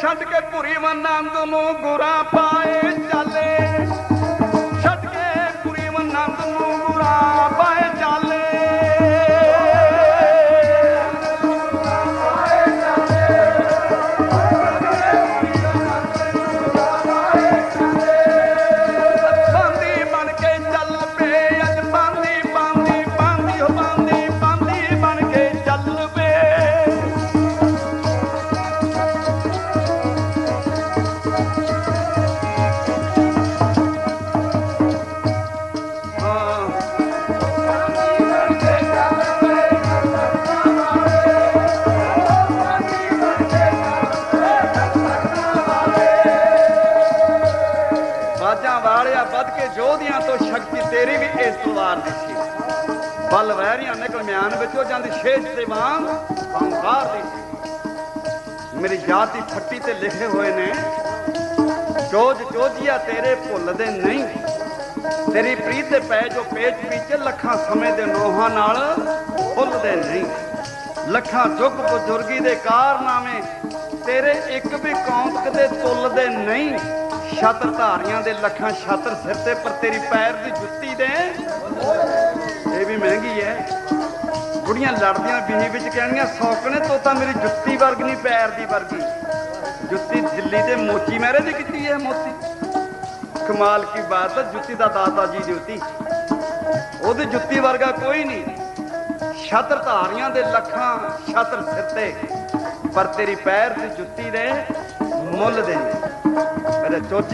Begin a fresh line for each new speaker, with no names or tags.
ਛੱਡ ਕੇ ਪੁਰੀ ਮਨੰਦ ਨੂੰ ਗੁਰਾ ਪਾਏ। ਬਾਜਾਂ ਵੱਧ ਕੇ ਜੋਧਿਆਂ ਤੋਂ ਸ਼ਕਤੀ ਤੇਰੀ ਵੀ ਇਸ ਤਲਵਾਰ ਦੀ ਸੀ ਬਲ ਵਹਿਰੀਆਂ ਨਿਕਲ ਮਿਆਨ ਵਿੱਚੋਂ ਜਾਂਦੀ ਸ਼ੇਸ਼ ਦੇ ਵਾਂਗ ਬੰਕਾਰ ਦੀ ਮੇਰੀ ਯਾਦ ਦੀ ਫੱਟੀ ਤੇ ਲਿਖੇ ਹੋਏ ਨੇ ਜੋਜ ਜੋਜੀਆ ਤੇਰੇ ਭੁੱਲਦੇ ਨਹੀਂ। ਤੇਰੀ ਪ੍ਰੀਤ ਦੇ ਪੈ ਜੋ ਪੇਚ ਵਿੱਚ, ਲੱਖਾਂ ਸਮੇਂ ਦੇ ਨੋਹਾਂ ਨਾਲ ਭੁੱਲਦੇ ਨਹੀਂ। ਲੱਖਾਂ ਜੁਗ ਬਜ਼ੁਰਗੀ ਦੇ ਕਾਰਨਾਮੇ ਤੇਰੇ ਇੱਕ ਵੀ ਕੌਂਕ ਕਦੇ ਤੁੱਲਦੇ ਨਹੀਂ। ਛਤਰ ਧਾਰੀਆਂ ਦੇ ਲੱਖਾਂ ਛਤਰ ਸਿਰ ਤੇ, ਪਰ ਤੇਰੀ ਪੈਰ ਦੀ ਜੁੱਤੀ ਦੇ, ਇਹ ਵੀ ਮਹਿੰਗੀ ਹੈ ਬੁੜੀਆਂ ਲੜਦੀਆਂ ਬਿਹੀ ਵਿੱਚ ਕਹਿਣੀਆਂ ਸੌਕਣੇ ਤੋਂ ਤਾਂ ਮੇਰੀ ਜੁੱਤੀ ਵਰਗ ਨਹੀਂ ਪੈਰ ਦੀ ਵਰਗੀ। ਜੁੱਤੀ ਦਿੱਲੀ ਦੇ ਮੋਚੀ ਮਹਿਰੇ ਦੀ ਕੀਤੀ ਹੈ ਮੋਤੀ। ਕਮਾਲ ਕੀ ਬਾਤ ਹੈ ਜੁੱਤੀ ਦਾ ਦਾਤਾ ਜੀ ਦੀ ਜੁੱਤੀ। ਉਹਦੀ ਜੁੱਤੀ ਵਰਗਾ ਕੋਈ ਨਹੀਂ ਛਤਰ ਧਾਰੀਆਂ ਦੇ ਲੱਖਾਂ ਛਤਰ ਸਿਰ ਤੇ, ਪਰ ਤੇਰੀ ਪੈਰ ਦੀ ਜੁੱਤੀ ਦੇ ਮੁੱਲ ਦੇ ਨਹੀਂ। ਮੇਰੇ ਚੋਚੀ